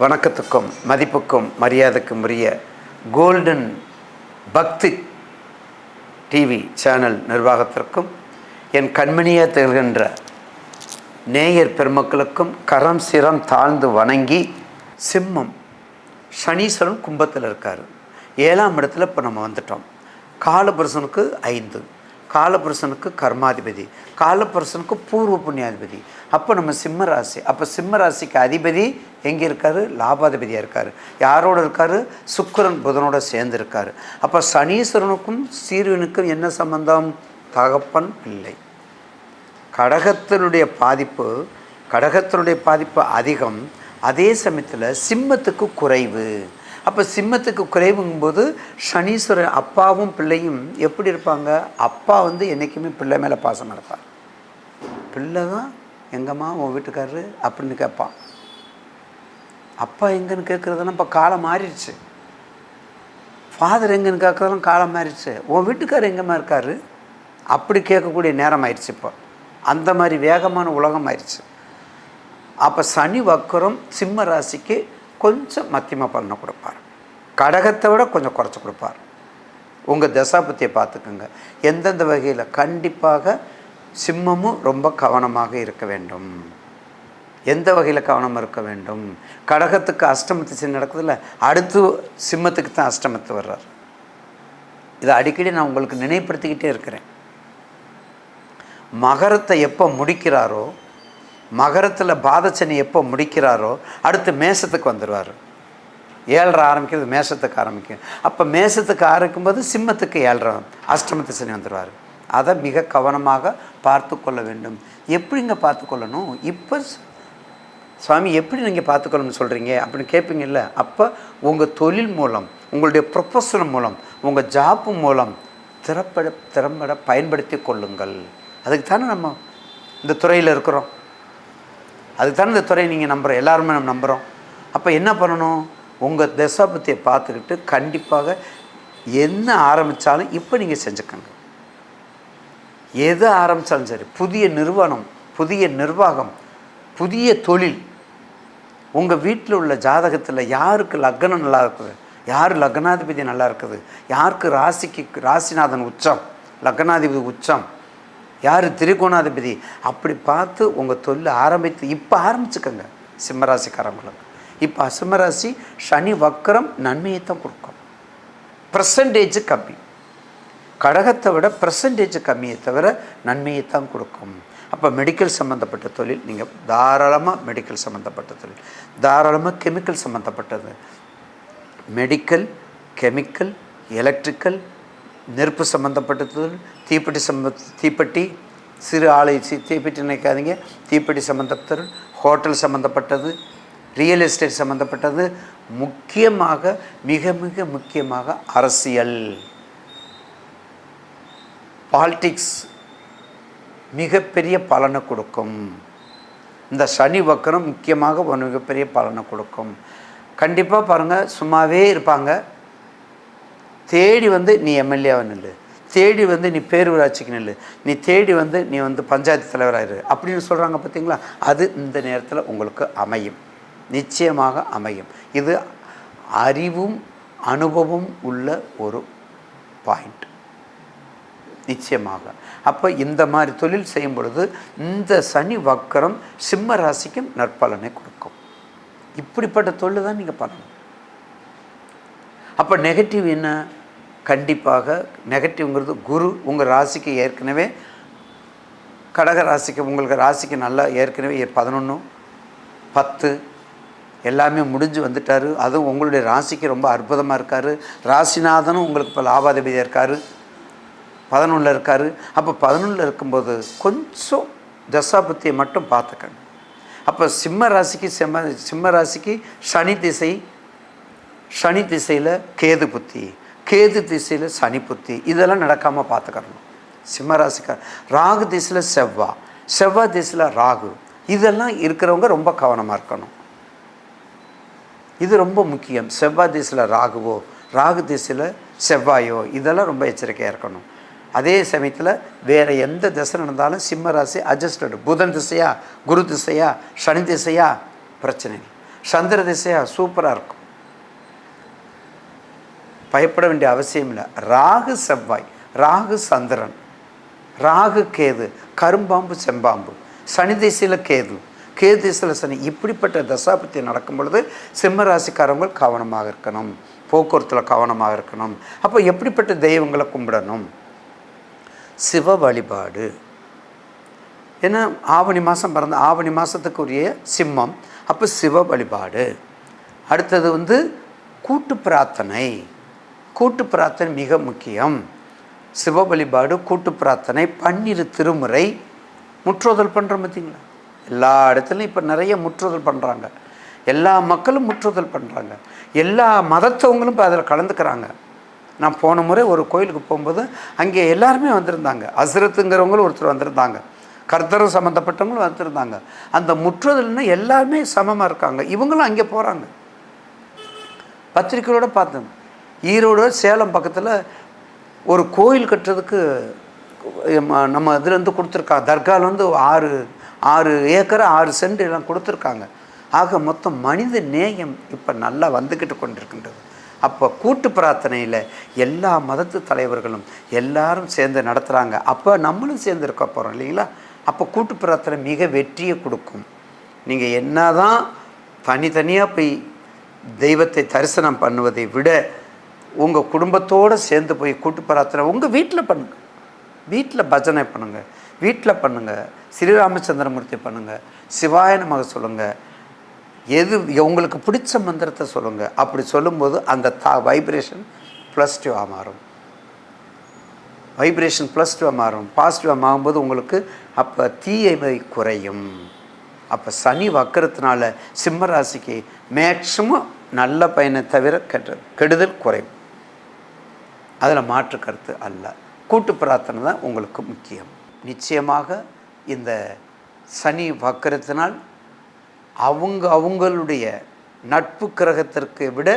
வணக்கத்துக்கும் மதிப்புக்கும் மரியாதைக்கும் உரிய கோல்டன் பக்தி டிவி சேனல் நிர்வாகத்திற்கும் என் கண்மணியாக திகழ்கின்ற நேயர் பெருமக்களுக்கும் கரம் சிரம் தாழ்ந்து வணங்கி சிம்மம் சனீஸ்வரன் கும்பத்தில் இருக்கார். ஏழாம் இடத்துல இப்போ நம்ம வந்துட்டோம். காலபுருஷனுக்கு ஐந்து. காலபுருஷனுக்கு கர்மாதிபதி காலபுருஷனுக்கு பூர்வ புண்ணியாதிபதி. அப்போ நம்ம சிம்ம ராசி அப்போ சிம்ம ராசிக்கு அதிபதி எங்கே இருக்காரு? லாபாதிபதியாக இருக்கார். யாரோட இருக்கார்? சுக்கிரன் புதனோட சேர்ந்து இருக்கார். அப்போ சனீஸ்வரனுக்கும் சீர்வனுக்கும் என்ன சம்பந்தம்? தகப்பன் பிள்ளை கடகத்தினுடைய பாதிப்பு கடகத்தினுடைய பாதிப்பு அதிகம். அதே சமயத்தில் சிம்மத்துக்கு குறைவு. அப்போ சிம்மத்துக்கு குறைவுங்கும்போது சனீஸ்வரன் அப்பாவும் பிள்ளையும் எப்படி இருப்பாங்க? அப்பா வந்து என்றைக்குமே பிள்ளை மேலே பாசம் இருப்பார் பிள்ளை தான் எங்கம்மா உன் வீட்டுக்காரரு அப்படின்னு கேட்பான். அப்பா எங்கன்னு கேட்குறதெல்லாம் இப்போ காலம் மாறிடுச்சு. ஃபாதர் எங்கன்னு கேட்குறதெல்லாம் காலம் மாறிடுச்சு. உன் வீட்டுக்காரர் எங்கம்மா இருக்காரு? அப்படி கேட்கக்கூடிய நேரம் ஆயிடுச்சு இப்போ. அந்த மாதிரி வேகமான உலகம் ஆயிடுச்சு. அப்போ சனி வக்கரம் சிம்ம ராசிக்கு கொஞ்சம் மத்தியமாக பண்ண கொடுப்பார். கடகத்தை விட கொஞ்சம் குறைச்சி கொடுப்பார். உங்கள் தசாபத்தியை பார்த்துக்குங்க. எந்தெந்த வகையில் கண்டிப்பாக சிம்மமும் ரொம்ப கவனமாக இருக்க வேண்டும். எந்த வகையில் கவனம் இருக்க வேண்டும்? கடகத்துக்கு அஷ்டமத்து சின்ன நடக்குதுல்ல அடுத்து சிம்மத்துக்கு தான் அஷ்டமத்து வர்றார். இதை அடிக்கடி நான் உங்களுக்கு நினைப்படுத்திக்கிட்டே இருக்கிறேன். மகரத்தை எப்போ முடிக்கிறாரோ மகரத்தில் பாதச்சனி எப்போ முடிக்கிறாரோ அடுத்து மேசத்துக்கு வந்துடுவார் ஏழரை ஆரம்பிக்கிறது மேசத்துக்கு ஆரம்பிக்கும். அப்போ மேசத்துக்கு ஆரம்பிக்கும்போது சிம்மத்துக்கு ஏழரை அஷ்டமத்து சனி வந்துடுவார் அதை மிக கவனமாக பார்த்து கொள்ள வேண்டும். எப்படிங்க பார்த்து கொள்ளணும்? இப்போ சுவாமி எப்படி நீங்கள் பார்த்துக்கணும்னு சொல்கிறீங்க அப்படின்னு கேட்பீங்கல்ல அப்போ உங்கள் தொழில் மூலம் உங்களுடைய ப்ரொஃபஷன் மூலம் உங்கள் ஜாப்பு மூலம் திறப்பட திறம்பட பயன்படுத்தி கொள்ளுங்கள். அதுக்கு தானே நம்ம இந்த துறையில் இருக்கிறோம். அதுக்கு தானே இந்த துறையை நீங்கள் நம்புகிறோம் எல்லாருமே நம்ம நம்புகிறோம் அப்போ என்ன பண்ணணும்? உங்கள் தசாபத்தியை பார்த்துக்கிட்டு கண்டிப்பாக என்ன ஆரம்பித்தாலும் இப்போ நீங்கள் செஞ்சுக்கோங்க. எது ஆரம்பித்தாலும் சரி புதிய நிறுவனம் புதிய நிர்வாகம் புதிய தொழில். உங்கள் வீட்டில் உள்ள ஜாதகத்தில் யாருக்கு லக்னம் நல்லா இருக்குது? யார் லக்னாதிபதி நல்லா இருக்குது? யாருக்கு ராசிக்கு ராசிநாதன் உச்சம் லக்னாதிபதி உச்சம்? யார் திரிகோணாதிபதி? அப்படி பார்த்து உங்கள் தொழில் ஆரம்பித்து இப்போ ஆரம்பிச்சுக்கோங்க சிம்மராசிக்காரங்களுக்கு இப்போ அசமராசி சனி வக்கரம் நன்மையை தான் கொடுக்கும். பர்சன்டேஜ் கம்மி. கடகத்தை விட பர்சன்டேஜ் கம்மியை தவிர நன்மையை தான் கொடுக்கும். அப்போ மெடிக்கல் சம்மந்தப்பட்ட தொழில் நீங்கள் தாராளமாக மெடிக்கல் சம்மந்தப்பட்ட தொழில். தாராளமாக கெமிக்கல் சம்மந்தப்பட்டது மெடிக்கல் கெமிக்கல் எலக்ட்ரிக்கல் நெருப்பு சம்மந்தப்பட்ட தொழில் தீப்பெட்டி சம்ம தீப்பெட்டி சிறு ஆலை சி தீப்பெட்டி நினைக்காதீங்க. தீப்பெட்டி சம்மந்தப்பட்ட ஹோட்டல் சம்மந்தப்பட்டது ரியல் எஸ்டேட் சம்மந்தப்பட்டது முக்கியமாக மிக மிக முக்கியமாக அரசியல். பாலிட்டிக்ஸ் மிகப்பெரிய பலனை கொடுக்கும். இந்த சனி வக்கரம் முக்கியமாக ஒரு மிகப்பெரிய பலனை கொடுக்கும். கண்டிப்பாக பாருங்கள் சும்மாவே இருப்பாங்க. தேடி வந்து நீ எம்எல்ஏவை நில்லு. தேடி வந்து நீ பேரூராட்சிக்கு நில்லு. நீ தேடி வந்து நீ வந்து பஞ்சாயத்து தலைவராயிரு. அப்படின்னு சொல்கிறாங்க பார்த்தீங்களா அது இந்த நேரத்தில் உங்களுக்கு அமையும். நிச்சயமாக அமையும். இது அறிவும் அனுபவம் உள்ள ஒரு பாயிண்ட் நிச்சயமாக. அப்போ இந்த மாதிரி தொழில் செய்யும் பொழுது இந்த சனி வக்கரம் சிம்ம ராசிக்கும் நற்பலனை கொடுக்கும். இப்படிப்பட்ட தொழில் தான் நீங்கள் பண்ணணும். அப்போ நெகட்டிவ் என்ன? கண்டிப்பாக நெகட்டிவ்ங்கிறது குரு உங்கள் ராசிக்கு ஏற்கனவே கடக ராசிக்கு உங்களுக்கு ராசிக்கு நல்லா ஏற்கனவே பதினொன்று பத்து எல்லாமே முடிஞ்சு வந்துட்டார். அதுவும் உங்களுடைய ராசிக்கு ரொம்ப அற்புதமாக இருக்கார். ராசிநாதனும் உங்களுக்கு இப்போ லாபாதிபதியாக இருக்கார். பதினொன்றில் இருக்கார். அப்போ பதினொன்றில் இருக்கும்போது கொஞ்சம் தசாபத்தியை மட்டும் பார்த்துக்கணும் அப்போ சிம்ம ராசிக்கு சிம்ம சிம்ம ராசிக்கு சனி திசை சனி திசையில் கேது புத்தி கேது திசையில் சனி புத்தி இதெல்லாம் நடக்காமல் பார்த்துக்கணும். சிம்ம ராசிக்கார் ராகு திசையில் செவ்வா செவ்வாய் திசையில் ராகு இதெல்லாம் இருக்கிறவங்க ரொம்ப கவனமாக இருக்கணும். இது ரொம்ப முக்கியம். செவ்வாய் திசையில் ராகுவோ ராகு திசையில் செவ்வாயோ இதெல்லாம் ரொம்ப எச்சரிக்கையாக இருக்கணும். அதே சமயத்தில் வேறு எந்த திசை நடந்தாலும் சிம்ம ராசி அட்ஜஸ்டடு புதன் திசையா குரு திசையா சனி திசையா பிரச்சனை இல்லை. சந்திர திசையா சூப்பராக இருக்கும். பயப்பட வேண்டிய அவசியம் இல்லை. ராகு செவ்வாய் ராகு சந்திரன் ராகு கேது கரும்பாம்பு செம்பாம்பு சனி திசையில் கேது கேதுசில சனி இப்படிப்பட்ட தசாபத்தி நடக்கும் பொழுது சிம்ம ராசிக்காரங்கள் கவனமாக இருக்கணும். போக்குவரத்தில் கவனமாக இருக்கணும். அப்போ எப்படிப்பட்ட தெய்வங்களை கும்பிடணும்? சிவ வழிபாடு. ஏன்னா ஆவணி மாதம் பிறந்த ஆவணி மாதத்துக்குரிய சிம்மம். அப்போ சிவ வழிபாடு. அடுத்தது வந்து கூட்டு பிரார்த்தனை. கூட்டு பிரார்த்தனை மிக முக்கியம். சிவ வழிபாடு கூட்டு பிரார்த்தனை பன்னிரு திருமுறை. முற்றோதல் பண்ணுறோம் பார்த்தீங்களா எல்லா இடத்துலையும் இப்போ நிறைய முற்றுதல் பண்ணுறாங்க எல்லா மக்களும் முற்றுதல் பண்ணுறாங்க எல்லா மதத்தவங்களும் இப்போ அதில் கலந்துக்கிறாங்க. நான் போன முறை ஒரு கோயிலுக்கு போகும்போது அங்கே எல்லாருமே வந்திருந்தாங்க. அசுரத்துங்கிறவங்களும் ஒருத்தர் வந்திருந்தாங்க. கர்த்தரும் சம்மந்தப்பட்டவங்களும் வந்திருந்தாங்க. அந்த முற்றுதல்னா எல்லாருமே சமமாக இருக்காங்க. இவங்களும் அங்கே போகிறாங்க பத்திரிக்கையோடு பார்த்தேன். ஈரோடு சேலம் பக்கத்தில் ஒரு கோயில் கட்டுறதுக்கு ம- நம்ம இதுலேருந்து கொடுத்துருக்கா தர்காவில் வந்து ஆறு ஆறு ஏக்கர் ஆறு சென்ட் எல்லாம் கொடுத்துருக்காங்க. ஆக மொத்தம் மனித நேயம் இப்போ நல்லா வந்துக்கிட்டு கொண்டிருக்கின்றது. அப்போ கூட்டு பிரார்த்தனையில் எல்லா மதத்து தலைவர்களும் எல்லாரும் சேர்ந்து நடத்துகிறாங்க அப்போ நம்மளும் சேர்ந்து இருக்க போகிறோம் இல்லைங்களா? அப்போ கூட்டு பிரார்த்தனை மிக வெற்றியை கொடுக்கும். நீங்கள் என்ன தான் தனித்தனியாக போய் தெய்வத்தை தரிசனம் பண்ணுவதை விட உங்கள் குடும்பத்தோடு சேர்ந்து போய் கூட்டு பிரார்த்தனை உங்கள் வீட்டில் பண்ணுங்க. வீட்டில் பஜனை பண்ணுங்கள் வீட்டில் பண்ணுங்கள் ஸ்ரீராமச்சந்திரமூர்த்தி பண்ணுங்கள் சிவாய நமக சொல்லுங்கள் எது உங்களுக்கு பிடிச்ச மந்திரத்தை சொல்லுங்கள் அப்படி சொல்லும்போது அந்த தா வைப்ரேஷன் ப்ளஸ்டிவாக மாறும். வைப்ரேஷன் ப்ளஸ்டிவாக மாறும். பாசிட்டிவாக மாறும்போது உங்களுக்கு அப்போ தீயவை குறையும். அப்போ சனி வக்கரத்தினால சிம்ம ராசிக்கு மேக்சிமம் நல்ல பயனை தவிர கெட்ட கெடுதல் குறையும். அதில் மாற்று கருத்து அல்ல. கூட்டு பிரார்த்தனை தான் உங்களுக்கு முக்கியம். நிச்சயமாக இந்த சனி வக்கரத்தினால் அவங்க அவங்களுடைய நட்பு கிரகத்திற்கு விட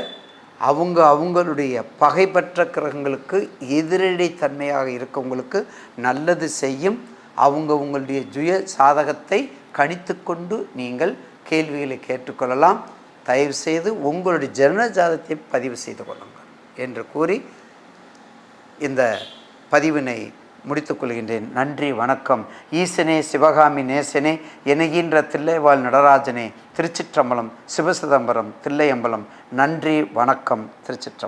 அவங்க அவங்களுடைய பகைப்பற்ற கிரகங்களுக்கு எதிரடை தன்மையாக இருக்கவங்களுக்கு நல்லது செய்யும் அவங்க உங்களுடைய ஜுய சாதகத்தை கணித்து கொண்டு நீங்கள் கேள்விகளை கேட்டுக்கொள்ளலாம். தயவு செய்து உங்களுடைய ஜன ஜாதத்தை பதிவு செய்து கொள்ளுங்கள் என்று கூறி இந்த பதிவினை முடித்துக் கொள்கின்றேன் நன்றி வணக்கம். ஈசனே சிவகாமி நேசனே எனகின்ற தில்லைவாழ் நடராஜனே திருச்சிற்றம்பலம் சிவசிதம்பரம் தில்லையம்பலம். நன்றி வணக்கம் திருச்சிற்றம்பலம்.